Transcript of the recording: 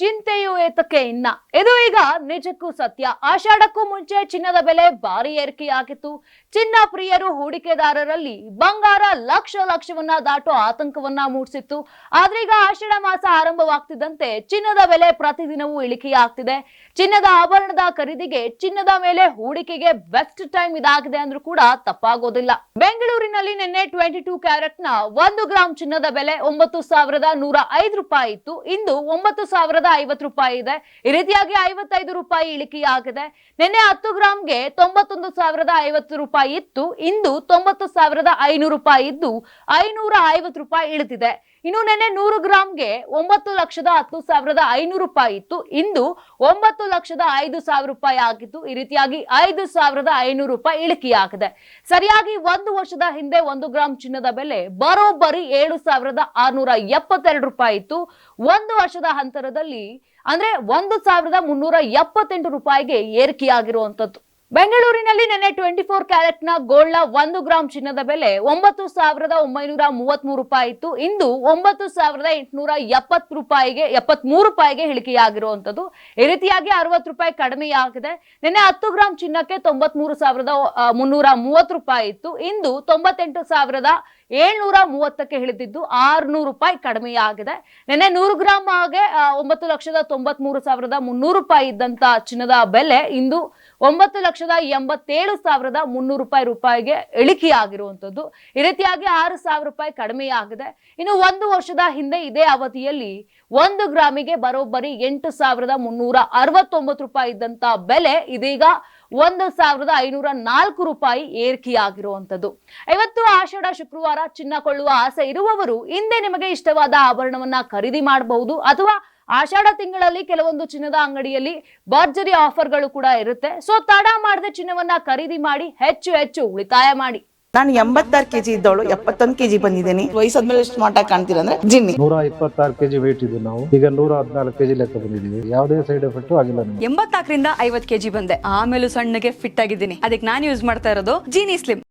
ಚಿಂತೆಯು ಏತಕ್ಕೆ ಇನ್ನ? ಇದು ಈಗ ನಿಜಕ್ಕೂ ಸತ್ಯ. ಆಷಾಢಕ್ಕೂ ಮುಂಚೆ ಚಿನ್ನದ ಬೆಲೆ ಭಾರಿ ಏರಿಕೆಯಾಗಿತ್ತು. ಚಿನ್ನ ಪ್ರಿಯರು ಹೂಡಿಕೆದಾರರಲ್ಲಿ ಬಂಗಾರ ಲಕ್ಷ ಲಕ್ಷವನ್ನ ದಾಟೋ ಆತಂಕವನ್ನ ಮೂಡಿಸಿತ್ತು. ಆದ್ರೆ ಈಗ ಆಷಾಢ ಮಾಸ ಆರಂಭವಾಗ್ತಿದ್ದಂತೆ ಚಿನ್ನದ ಬೆಲೆ ಪ್ರತಿದಿನವೂ ಇಳಿಕೆಯಾಗ್ತಿದೆ. ಚಿನ್ನದ ಆಭರಣದ ಖರೀದಿಗೆ ಚಿನ್ನದ ಮೇಲೆ ಹೂಡಿಕೆಗೆ ಬೆಸ್ಟ್ ಟೈಮ್ ಇದಾಗಿದೆ ಅಂದ್ರೂ ಕೂಡ ತಪ್ಪಾಗೋದಿಲ್ಲ. ಬೆಂಗಳೂರಿನಲ್ಲಿ ನಿನ್ನೆ ಟ್ವೆಂಟಿ ಟೂ ಕ್ಯಾರೆಟ್ನ ಒಂದು ಗ್ರಾಂ ಚಿನ್ನದ ಬೆಲೆ ಒಂಬತ್ತು ಸಾವಿರದ ನೂರ ಐದು ರೂಪಾಯಿ ಇತ್ತು. ಇಂದು ಒಂಬತ್ತು ಸಾವಿರದ ಐವತ್ತು ರೂಪಾಯಿ ಇದೆ. ಈ ರೀತಿಯಾಗಿ ಐವತ್ತೈದು ರೂಪಾಯಿ ಇಳಿಕೆಯಾಗಿದೆ. ನಿನ್ನೆ ಹತ್ತು ಗ್ರಾಮ್ಗೆ ತೊಂಬತ್ತೊಂದು ಸಾವಿರದ ಐವತ್ತು ರೂಪಾಯಿ ಇತ್ತು. ಇಂದು ತೊಂಬತ್ತು ಸಾವಿರದ ಐನೂರು ರೂಪಾಯಿ ಇದ್ದು ಐನೂರ ಐವತ್ತು ರೂಪಾಯಿ ಇಳಿದಿದೆ. ಇನ್ನು ನಿನ್ನೆ ನೂರು ಗ್ರಾಮ್ಗೆ ಒಂಬತ್ತು ಲಕ್ಷದ ಹತ್ತು ಸಾವಿರದ ಐನೂರು ರೂಪಾಯಿ ಇತ್ತು. ಇಂದು ಒಂಬತ್ತು ಲಕ್ಷದ ಐದು ಸಾವಿರ ರೂಪಾಯಿ ಆಗಿತ್ತು ಈ ರೀತಿಯಾಗಿ ಐದು ಸಾವಿರದ ಐನೂರು ರೂಪಾಯಿ ಇಳಿಕೆಯಾಗಿದೆ. ಸರಿಯಾಗಿ ಒಂದು ವರ್ಷದ ಹಿಂದೆ ಒಂದು ಗ್ರಾಂ ಚಿನ್ನದ ಬೆಲೆ ಬರೋಬ್ಬರಿ ಏಳು ಸಾವಿರದ ಆರ್ನೂರ ಎಪ್ಪತ್ತೆರಡು ರೂಪಾಯಿ ಇತ್ತು. ಒಂದು ವರ್ಷದ ಅಂತರದಲ್ಲಿ ಅಂದ್ರೆ ಒಂದು ಸಾವಿರದ ಮುನ್ನೂರ ಎಪ್ಪತ್ತೆಂಟು ರೂಪಾಯಿಗೆ ಏರಿಕೆಯಾಗಿರುವಂತದ್ದು ಬೆಂಗಳೂರಿನಲ್ಲಿ ನಿನ್ನೆ ಟ್ವೆಂಟಿ ಫೋರ್ ಕ್ಯಾರೆಟ್ನ ಗೋಲ್ಡ್ನ ಒಂದು ಗ್ರಾಮ್ ಚಿನ್ನದ ಬೆಲೆ ಒಂಬತ್ತು ಸಾವಿರದ ಒಂಬೈನೂರ ಮೂವತ್ತ್ ಮೂರು ರೂಪಾಯಿ ಇತ್ತು. ಇಂದು ಒಂಬತ್ತು ಸಾವಿರದ ಎಂಟುನೂರ ಎಪ್ಪತ್ತು ರೂಪಾಯಿಗೆ ಎಪ್ಪತ್ತ್ ಮೂರು ರೂಪಾಯಿಗೆ ಇಳಿಕೆಯಾಗಿರುವಂತದ್ದು ಈ ರೀತಿಯಾಗಿ ಅರವತ್ತು ರೂಪಾಯಿ ಕಡಿಮೆಯಾಗಿದೆ. ನಿನ್ನೆ ಹತ್ತು ಗ್ರಾಂ ಚಿನ್ನಕ್ಕೆ ತೊಂಬತ್ ಮೂರು ಸಾವಿರದ ಮುನ್ನೂರ ಮೂವತ್ತು ರೂಪಾಯಿ ಇತ್ತು. ಇಂದು ತೊಂಬತ್ತೆಂಟು ಸಾವಿರದ ಏಳ್ನೂರ ಮೂವತ್ತಕ್ಕೆ ಇಳಿದಿದ್ದು ಆರ್ನೂರು ರೂಪಾಯಿ ಕಡಿಮೆಯಾಗಿದೆ. ನಿನ್ನೆ ನೂರು ಗ್ರಾಮ್ ಆಗೆ ಒಂಬತ್ತು ಲಕ್ಷದ ತೊಂಬತ್ ಮೂರು ಸಾವಿರದ ಮುನ್ನೂರು ರೂಪಾಯಿ ಇದ್ದಂತ ಚಿನ್ನದ ಬೆಲೆ ಇಂದು ಒಂಬತ್ತು ಲಕ್ಷದ ಎಂಬತ್ತೇಳು ಸಾವಿರದ ಮುನ್ನೂರು ರೂಪಾಯಿ ರೂಪಾಯಿಗೆ ಇಳಿಕೆಯಾಗಿರುವಂಥದ್ದು. ಈ ರೀತಿಯಾಗಿ ಆರು ಸಾವಿರ ರೂಪಾಯಿ ಕಡಿಮೆಯಾಗಿದೆ. ಇನ್ನು ಒಂದು ವರ್ಷದ ಹಿಂದೆ ಇದೇ ಅವಧಿಯಲ್ಲಿ ಒಂದು ಗ್ರಾಮಿಗೆ ಬರೋಬ್ಬರಿ ಎಂಟು ಸಾವಿರದ ಮುನ್ನೂರ ಅರವತ್ತೊಂಬತ್ತು ರೂಪಾಯಿ ಇದ್ದಂತ ಬೆಲೆ ಇದೀಗ ಒಂದು ಸಾವಿರದ ಐನೂರ ನಾಲ್ಕು ರೂಪಾಯಿ ಏರಿಕೆಯಾಗಿರುವಂಥದ್ದು. ಇವತ್ತು ಆಷಾಢ ಶುಕ್ರವಾರ ಚಿನ್ನ ಕೊಳ್ಳುವ ಆಸೆ ಇರುವವರು ಹಿಂದೆ ನಿಮಗೆ ಇಷ್ಟವಾದ ಆಭರಣವನ್ನ ಖರೀದಿ ಮಾಡಬಹುದು ಅಥವಾ ಆಷಾಢ ತಿಂಗಳಲ್ಲಿ ಕೆಲವೊಂದು ಚಿನ್ನದ ಅಂಗಡಿಯಲ್ಲಿ ಭರ್ಜರಿ ಆಫರ್ಗಳು ಕೂಡ ಇರುತ್ತೆ. ಸೊ ತಡ ಮಾಡದೆ ಚಿನ್ನವನ್ನ ಖರೀದಿ ಮಾಡಿ ಹೆಚ್ಚು ಹೆಚ್ಚು ಉಳಿತಾಯ ಮಾಡಿ. ನಾನು ಎಂಬತ್ತಾರು ಕೆಜಿ ಇದ್ದವಳು ಎಪ್ಪತ್ತೊಂದು ಕೆಜಿ ಬಂದಿದ್ದೀನಿ. ವಯಸ್ಸಾದ್ಮೇಲೆ ಸ್ಮಾರ್ಟ್ ಆಗಿ ಕಾಣ್ತೀರ ಅಂದ್ರೆ ಜಿನ್ನಿ. ನೂರ ಇಪ್ಪತ್ತಾರು ಕೆಜಿ ವೇಟ್ ಇದೆ ನಾವು. ಈಗ ನೂರ ಹದಿನಾಲ್ಕು ಕೆಜಿ ಲೆಕ್ಕ ಬಂದಿದ್ದೀವಿ. ಯಾವುದೇ ಸೈಡ್ ಎಫೆಕ್ಟ್ ಆಗಿಲ್ಲ ಎಂಬತ್ತಾಕರಿಂದ ಎಂಬತ್ನಾಲ್ಕರಿಂದ ಐವತ್ ಕೆಜಿ ಬಂದೆ. ಆಮೇಲೆ ಸಣ್ಣಗೆ ಫಿಟ್ ಆಗಿದ್ದೀನಿ. ಅದಕ್ಕೆ ನಾನು ಯೂಸ್ ಮಾಡ್ತಾ ಇರೋದು ಜೀನಿ ಸ್ಲಿಮ್